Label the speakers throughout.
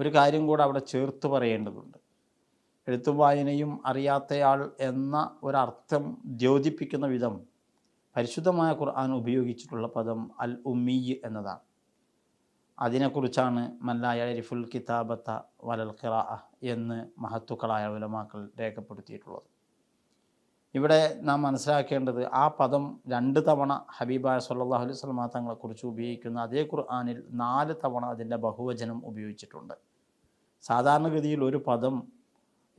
Speaker 1: ഒരു കാര്യം കൂടെ അവിടെ ചേർത്ത് പറയേണ്ടതുണ്ട്. എഴുത്തും വായനയും അറിയാത്തയാൾ എന്ന ഒരർത്ഥം ദ്യോതിപ്പിക്കുന്ന വിധം പരിശുദ്ധമായ ഖുർആൻ ഉപയോഗിച്ചിട്ടുള്ള പദം അൽ ഉമ്മീ എന്നതാണ്. അതിനെക്കുറിച്ചാണ് മല്ലായ റിഫുൽ കിതാബത്ത വലൽ ഖിറാ എന്ന് മഹത്തുക്കളായ ഉലമാക്കൾ രേഖപ്പെടുത്തിയിട്ടുള്ളത്. ഇവിടെ നാം മനസ്സിലാക്കേണ്ടത് ആ പദം രണ്ട് തവണ ഹബീബായ സല്ലാഹു അലൈഹി തങ്ങളെക്കുറിച്ച് ഉപയോഗിക്കുന്ന അതേ ഖുർആാനിൽ നാല് തവണ അതിന്റെ ബഹുവചനം ഉപയോഗിച്ചിട്ടുണ്ട്. സാധാരണഗതിയിൽ ഒരു പദം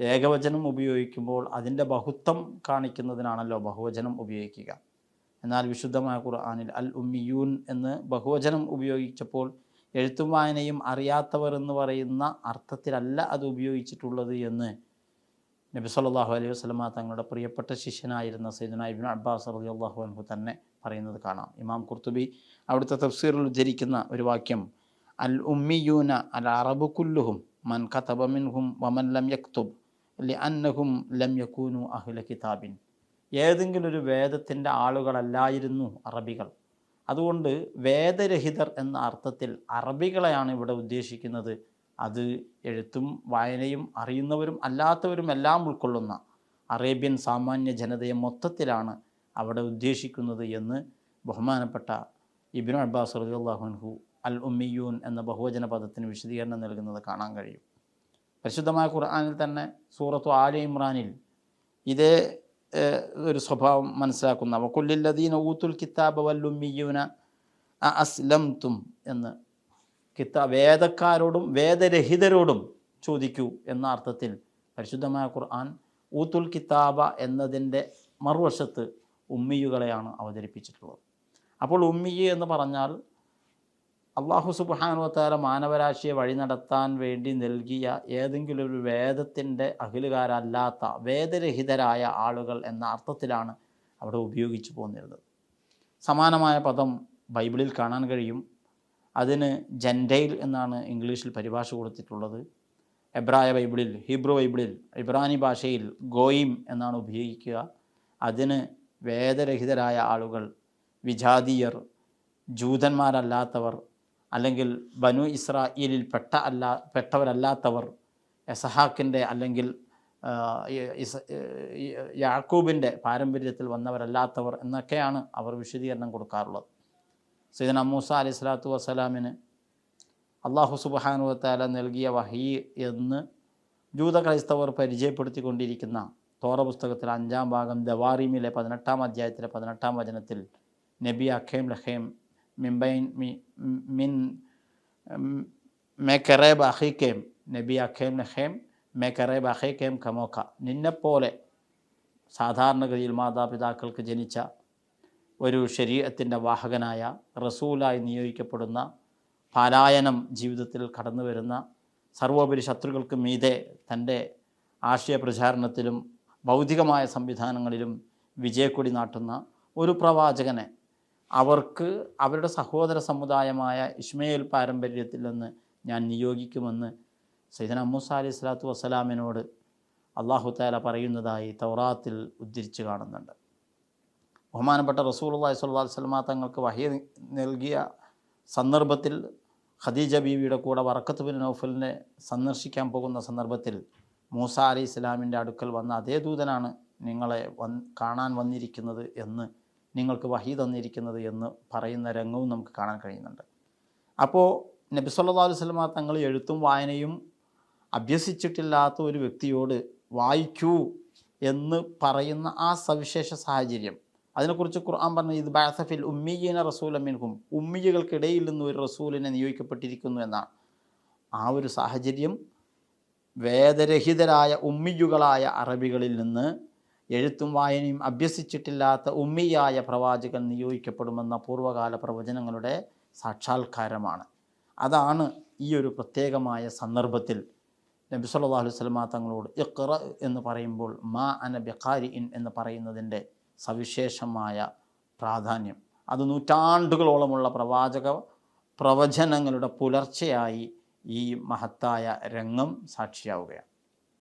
Speaker 1: ഏകവചനം ഉപയോഗിക്കുമ്പോൾ അതിന്റെ ബഹുത്വം കാണിക്കുന്നതിനാണല്ലോ ബഹുവചനം ഉപയോഗിക്കുക. എന്നാൽ വിശുദ്ധമായ ഖുർആാനിൽ അൽ ഉമ്മിയൂൻ എന്ന് ബഹുവചനം ഉപയോഗിച്ചപ്പോൾ എഴുത്തും വായനയും അറിയാത്തവർ എന്ന് പറയുന്ന അർത്ഥത്തിലല്ല അത് ഉപയോഗിച്ചിട്ടുള്ളത് എന്ന് നബി സല്ലാഹു അലൈഹി വസ്ലമ തങ്ങളുടെ പ്രിയപ്പെട്ട ശിഷ്യനായിരുന്ന സൈദുന ഇബ്നു അബ്ബാസ് അലി അള്ളാഹു അൻഹു തന്നെ പറയുന്നത് കാണാം. ഇമാം കുർത്തുബി അവിടുത്തെ തഫ്സീറിൽ ഉദ്ധരിക്കുന്ന ഒരു വാക്യം അൽ ഉമ്മിയൂന അൽ അറബ് കുല്ലുഹും മൻ കതബ മിൻഹും വമൻ ലം യക്തുബ് അന്നഹും ലം യക്കൂനു അഹ്ല കിതാബിൻ ഏതെങ്കിലും ഒരു വേദത്തിന്റെ ആളുകളല്ലായിരുന്നു അറബികൾ. അതുകൊണ്ട് വേദരഹിതർ എന്ന അർത്ഥത്തിൽ അറബികളെയാണ് ഇവിടെ ഉദ്ദേശിക്കുന്നത്. അത് എഴുത്തും വായനയും അറിയുന്നവരും അല്ലാത്തവരും എല്ലാം ഉൾക്കൊള്ളുന്ന അറേബ്യൻ സാമാന്യ ജനതയെ മൊത്തത്തിലാണ് അവിടെ ഉദ്ദേശിക്കുന്നത് എന്ന് ബഹുമാനപ്പെട്ട ഇബിനു അബ്ബാസ് റളിയല്ലാഹുൻഹു അൽ ഉമ്മിയൂൻ എന്ന ബഹുവചന പദത്തിന് വിശദീകരണം നൽകുന്നത് കാണാൻ കഴിയും. പരിശുദ്ധമായ ഖുർആാനിൽ തന്നെ സൂറത്തു ആല ഇമ്രാനിൽ ഇതേ ഒരു സ്വഭാവം മനസ്സിലാക്കുന്ന വക്കുല്ലില്ലദീന ഊത്തുൽ കിതാബ വല്ലുമ്മിയൂന അസ്ലംതും എന്ന് കിതാ വേദക്കാരോടും വേദരഹിതരോടും ചോദിക്കൂ എന്ന അർത്ഥത്തിൽ പരിശുദ്ധമായ ഖുർആൻ ഊത്തുൽ കിതാബ എന്നതിന്റെ മറുവശത്ത് ഉമ്മിയുകളെയാണ് അവതരിപ്പിച്ചിട്ടുള്ളത്. അപ്പോൾ ഉമ്മിയ് എന്ന് പറഞ്ഞാൽ അള്ളാഹു സുബാനുവത്താല മാനവരാശിയെ വഴി നടത്താൻ വേണ്ടി നൽകിയ ഏതെങ്കിലും ഒരു വേദത്തിന്റെ അഖിലുകാരല്ലാത്ത വേദരഹിതരായ ആളുകൾ എന്ന അർത്ഥത്തിലാണ് അവിടെ ഉപയോഗിച്ചു പോന്നിരുന്നത്. സമാനമായ പദം ബൈബിളിൽ കാണാൻ കഴിയും. അതിന് ജൻഡൈൽ എന്നാണ് ഇംഗ്ലീഷിൽ പരിഭാഷ കൊടുത്തിട്ടുള്ളത്. എബ്രായ ബൈബിളിൽ ഹീബ്രു ബൈബിളിൽ ഇബ്രാനി ഭാഷയിൽ ഗോയിം എന്നാണ് ഉപയോഗിക്കുക. അതിന് വേദരഹിതരായ ആളുകൾ വിജാതീയർ ജൂതന്മാരല്ലാത്തവർ അല്ലെങ്കിൽ ബനു ഇസ്രായേലിൽ പെട്ട അല്ല പെട്ടവരല്ലാത്തവർ എസഹാക്കിന്റെ അല്ലെങ്കിൽ യാക്കൂബിന്റെ പാരമ്പര്യത്തിൽ വന്നവരല്ലാത്തവർ എന്നൊക്കെയാണ് അവർ വിശദീകരണം കൊടുക്കാറുള്ളത്. സൈദന മൂസ അലൈഹി സ്വലാത്തു വസ്സലാമിന് അള്ളാഹു സുബാനുവത്താല നൽകിയ വഹി എന്ന് ജൂത ക്രൈസ്തവർ പരിചയപ്പെടുത്തിക്കൊണ്ടിരിക്കുന്ന തോറ പുസ്തകത്തിൽ അഞ്ചാം ഭാഗം ദവാറിമിലെ പതിനെട്ടാം അധ്യായത്തിലെ പതിനെട്ടാം വചനത്തിൽ നബി അഖേം ലഖേം മിംബൈൻ മി മിൻ മേ കറേബ് അഹീക്കേം നബി അഖേം ലഖേം മേ കറേബ് അഹീക്കേം ഖമോക്ക നിന്നെപ്പോലെ സാധാരണഗതിയിൽ മാതാപിതാക്കൾക്ക് ജനിച്ച ഒരു ശരീരത്തിന്റെ വാഹകനായ റസൂലായി നിയോഗിക്കപ്പെടുന്ന പാലായനം ജീവിതത്തിൽ കടന്നു വരുന്ന സർവോപരി ശത്രുക്കൾക്ക് മീതെ തന്റെ ആശയ പ്രചാരണത്തിലും ഭൗതികമായ സംവിധാനങ്ങളിലും വിജയക്കൊടി നാട്ടുന്ന ഒരു പ്രവാചകനെ അവർക്ക് അവരുടെ സഹോദര സമുദായമായ ഇസ്മയിൽ പാരമ്പര്യത്തിൽ നിന്ന് ഞാൻ നിയോഗിക്കുമെന്ന് സൈദന മൂസ അലി സ്വലാത്തു വസ്സലാമിനോട് അള്ളാഹു താല പറയുന്നതായി തൗറാത്തിൽ ഉദ്ധരിച്ച് കാണുന്നുണ്ട്. ബഹുമാനപ്പെട്ട റസൂൽ അള്ളാഹി സ്വല്ലാ വസ്ലമ തങ്ങൾക്ക് വഹി നൽകിയ സന്ദർഭത്തിൽ ഖദീജ ബീവിയുടെ കൂടെ വറക്കത്ത് ബിൻ നൗഫലിനെ സന്ദർശിക്കാൻ പോകുന്ന സന്ദർഭത്തിൽ മൂസ അലി ഇസ്ലാമിന്റെ അടുക്കൽ വന്ന അതേ ദൂതനാണ് നിങ്ങളെ വൻ കാണാൻ വന്നിരിക്കുന്നത് എന്ന് നിങ്ങൾക്ക് വഹി തന്നിരിക്കുന്നത് എന്ന് പറയുന്ന രംഗവും നമുക്ക് കാണാൻ കഴിയുന്നുണ്ട്. അപ്പോൾ നബി സല്ലല്ലാഹു അലൈഹി തങ്ങൾ എഴുത്തും വായനയും അഭ്യസിച്ചിട്ടില്ലാത്ത ഒരു വ്യക്തിയോട് വായിക്കൂ എന്ന് പറയുന്ന ആ സവിശേഷ സാഹചര്യം. അതിനെക്കുറിച്ച് ഖുർആൻ പറഞ്ഞു ഇത് ബാസഫിൽ ഉമ്മീന റസൂൽ അമ്മീൻഹും ഉമ്മിയകൾക്കിടയിൽ നിന്ന് ഒരു റസൂലിനെ നിയോഗിക്കപ്പെട്ടിരിക്കുന്നു എന്നാണ്. ആ ഒരു സാഹചര്യം വേദരഹിതരായ ഉമ്മിയുകളായ അറബികളിൽ നിന്ന് എഴുത്തും വായനയും അഭ്യസിച്ചിട്ടില്ലാത്ത ഉമ്മിയായ പ്രവാചകൻ നിയോഗിക്കപ്പെടുമെന്ന പൂർവകാല പ്രവചനങ്ങളുടെ സാക്ഷാത്കാരമാണ്. അതാണ് ഈ ഒരു പ്രത്യേകമായ സന്ദർഭത്തിൽ നബി സല്ലല്ലാഹു അലൈഹി വസല്ലമ തങ്ങളോട് ഇഖ്റ എന്ന് പറയുമ്പോൾ മാ അന ബിഖാരി ഇൻ എന്ന് പറയുന്നതിന്റെ സവിശേഷമായ പ്രാധാന്യം. അത് നൂറ്റാണ്ടുകളോളമുള്ള പ്രവാചക പ്രവചനങ്ങളുടെ പുലർച്ചയായി ഈ മഹത്തായ രംഗം സാക്ഷിയാവുകയാണ്.